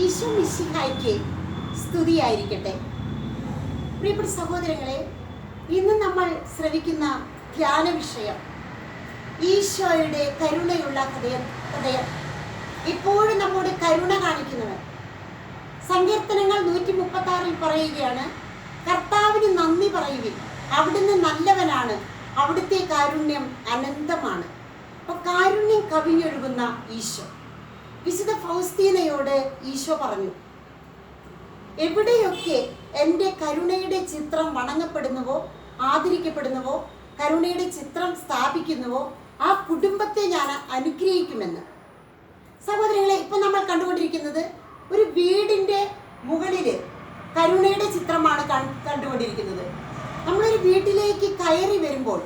ഈശോ മിശിഹായ്ക്ക് സ്തുതിയായിരിക്കട്ടെ. പ്രിയപ്പെട്ട സഹോദരങ്ങളെ ഇന്ന് നമ്മൾ ശ്രവിക്കുന്ന ധ്യാന വിഷയം ഈശോയുടെ കരുണയുള്ള ഹൃദയം ഹൃദയം. ഇപ്പോഴും നമ്മോട് കരുണ കാണിക്കുന്നവൻ. സങ്കീർത്തനങ്ങൾ നൂറ്റി മുപ്പത്തി ആറിൽ പറയുകയാണ് കർത്താവിന് നന്ദി പറയുവിൻ. അവിടുന്ന് നല്ലവനാണ്. അവിടുത്തെ കാരുണ്യം അനന്തമാണ്. അപ്പൊ കാരുണ്യം കവിഞ്ഞൊഴുകുന്ന ഈശോ. വിശുദ്ധ ഫൗസ്തീനയോട് ഈശോ പറഞ്ഞു എവിടെയൊക്കെ എന്റെ കരുണയുടെ ചിത്രം വണങ്ങപ്പെടുന്നുവോ ആദരിക്കപ്പെടുന്നുവോ കരുണയുടെ ചിത്രം സ്ഥാപിക്കുന്നുവോ ആ കുടുംബത്തെ ഞാൻ അനുഗ്രഹിക്കുമെന്ന്? സഹോദരങ്ങളെ ഇപ്പൊ നമ്മൾ കണ്ടുകൊണ്ടിരിക്കുന്നത് ഒരു വീടിന്റെ മുകളിൽ കരുണയുടെ ചിത്രമാണ് കണ്ടുകൊണ്ടിരിക്കുന്നത്. നമ്മളൊരു വീട്ടിലേക്ക് കയറി വരുമ്പോൾ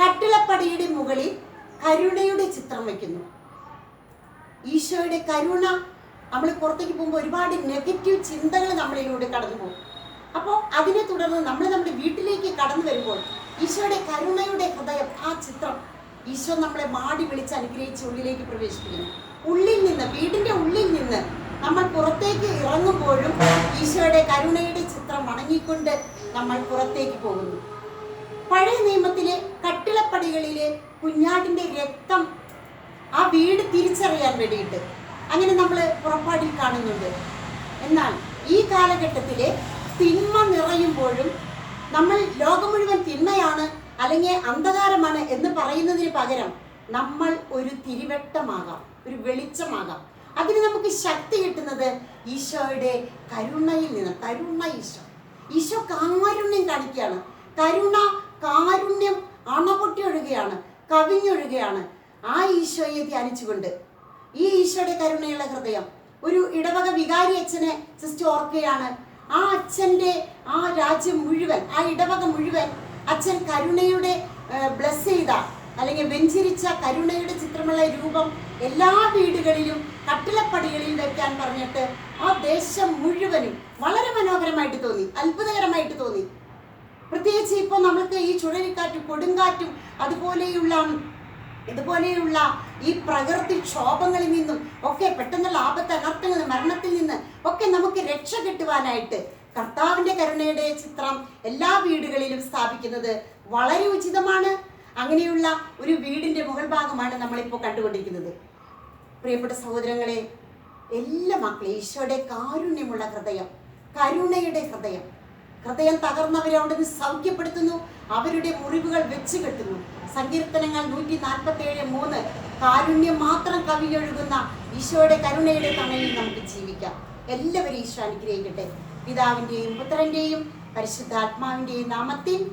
കട്ടിളപ്പടിയുടെ മുകളിൽ കരുണയുടെ ചിത്രം വയ്ക്കുന്നു. ഈശോയുടെ കരുണ നമ്മൾ പുറത്തേക്ക് പോകുമ്പോൾ ഒരുപാട് നെഗറ്റീവ് ചിന്തകൾ നമ്മളിലൂടെ കടന്നു പോകും. അപ്പോൾ അതിനെ തുടർന്ന് നമ്മൾ നമ്മുടെ വീട്ടിലേക്ക് കടന്നു വരുമ്പോൾ ഈശോയുടെ കരുണയുടെ ഹൃദയം ആ ചിത്രം ഈശോ നമ്മളെ മാടി വിളിച്ച് അനുഗ്രഹിച്ച് ഉള്ളിലേക്ക് പ്രവേശിപ്പിക്കുന്നു. ഉള്ളിൽ നിന്ന് വീടിന്റെ ഉള്ളിൽ നിന്ന് നമ്മൾ പുറത്തേക്ക് ഇറങ്ങുമ്പോഴും ഈശോയുടെ കരുണയുടെ ചിത്രം വണങ്ങിക്കൊണ്ട് നമ്മൾ പുറത്തേക്ക് പോകുന്നു. പഴയ നിയമത്തിലെ കട്ടിളപ്പടികളിലെ കുഞ്ഞാടിന്റെ രക്തം ആ വീട് തിരിച്ചറിയാൻ വേണ്ടിയിട്ട്. അങ്ങനെ നമ്മൾ പുറപ്പാടിൽ കാണുന്നുണ്ട്. എന്നാൽ ഈ കാലഘട്ടത്തിലെ തിന്മ നിറയുമ്പോഴും നമ്മൾ ലോകം മുഴുവൻ തിന്മയാണ് അല്ലെങ്കിൽ അന്ധകാരമാണ് എന്ന് പറയുന്നതിന് പകരം നമ്മൾ ഒരു തിരിവട്ടമാകാം ഒരു വെളിച്ചമാകാം. അതിന് നമുക്ക് ശക്തി കിട്ടുന്നത് ഈശോയുടെ കരുണയിൽ നിന്ന് കരുണ ഈശോ. ഈശോ കാരുണ്യം കാണിക്കുകയാണ്. കരുണ കാരുണ്യം അണപൊട്ടി ഒഴുകയാണ് കവിഞ്ഞൊഴുകയാണ്. ആ ഈശോയെ ധ്യാനിച്ചുകൊണ്ട്. ഈ ഈശോയുടെ കരുണയുള്ള ഹൃദയം. ഒരു ഇടവക വികാരി അച്ഛനെ സിസ്റ്റർ ഓർക്കുകയാണ്. ആ അച്ഛന്റെ ആ രാജ്യം മുഴുവൻ ആ ഇടവക മുഴുവൻ അച്ഛൻ കരുണയുടെ ബ്ലസ് ചെയ്ത അല്ലെങ്കിൽ വെഞ്ചരിച്ച കരുണയുടെ ചിത്രമുള്ള രൂപം എല്ലാ വീടുകളിലും കട്ടിലപ്പടികളിൽ വെക്കാൻ പറഞ്ഞിട്ട് ആ ദേശം മുഴുവനും വളരെ മനോഹരമായിട്ട് തോന്നി അത്ഭുതകരമായിട്ട് തോന്നി. പ്രത്യേകിച്ച് ഇപ്പോൾ നമുക്ക് ഈ ചുഴലിക്കാറ്റും കൊടുങ്കാറ്റും അതുപോലെയുള്ള ഇതുപോലെയുള്ള ഈ പ്രകൃതി ക്ഷോഭങ്ങളിൽ നിന്നും ഒക്കെ പെട്ടെന്നുള്ള ആപത്ത് അനർത്ഥങ്ങളിൽ മരണത്തിൽ നിന്ന് ഒക്കെ നമുക്ക് രക്ഷ കിട്ടുവാനായിട്ട് കർത്താവിന്റെ കരുണയുടെ ചിത്രം എല്ലാ വീടുകളിലും സ്ഥാപിക്കുന്നത് വളരെ ഉചിതമാണ്. അങ്ങനെയുള്ള ഒരു വീടിന്റെ മുകൾ ഭാഗമാണ് നമ്മളിപ്പോൾ കണ്ടുകൊണ്ടിരിക്കുന്നത്. പ്രിയപ്പെട്ട സഹോദരങ്ങളെ എല്ലാ മക്കളെ ഈശോയുടെ കാരുണ്യമുള്ള ഹൃദയം കരുണയുടെ ഹൃദയം. ഹൃദയം തകർന്നവരെ സൗഖ്യപ്പെടുത്തുന്നു. അവരുടെ മുറിവുകൾ വെച്ച് കെട്ടുന്നു. സങ്കീർത്തനങ്ങൾ നൂറ്റി നാൽപ്പത്തി ഏഴ് മൂന്ന്. കാരുണ്യം മാത്രം കവിഞ്ഞൊഴുകുന്ന ഈശോയുടെ കരുണയുടെ തണലിൽ നമുക്ക് ജീവിക്കാം. എല്ലാവരും ഈശോ അനുഗ്രഹിക്കട്ടെ. പിതാവിന്റെയും പുത്രന്റെയും പരിശുദ്ധാത്മാവിന്റെയും നാമത്തിൽ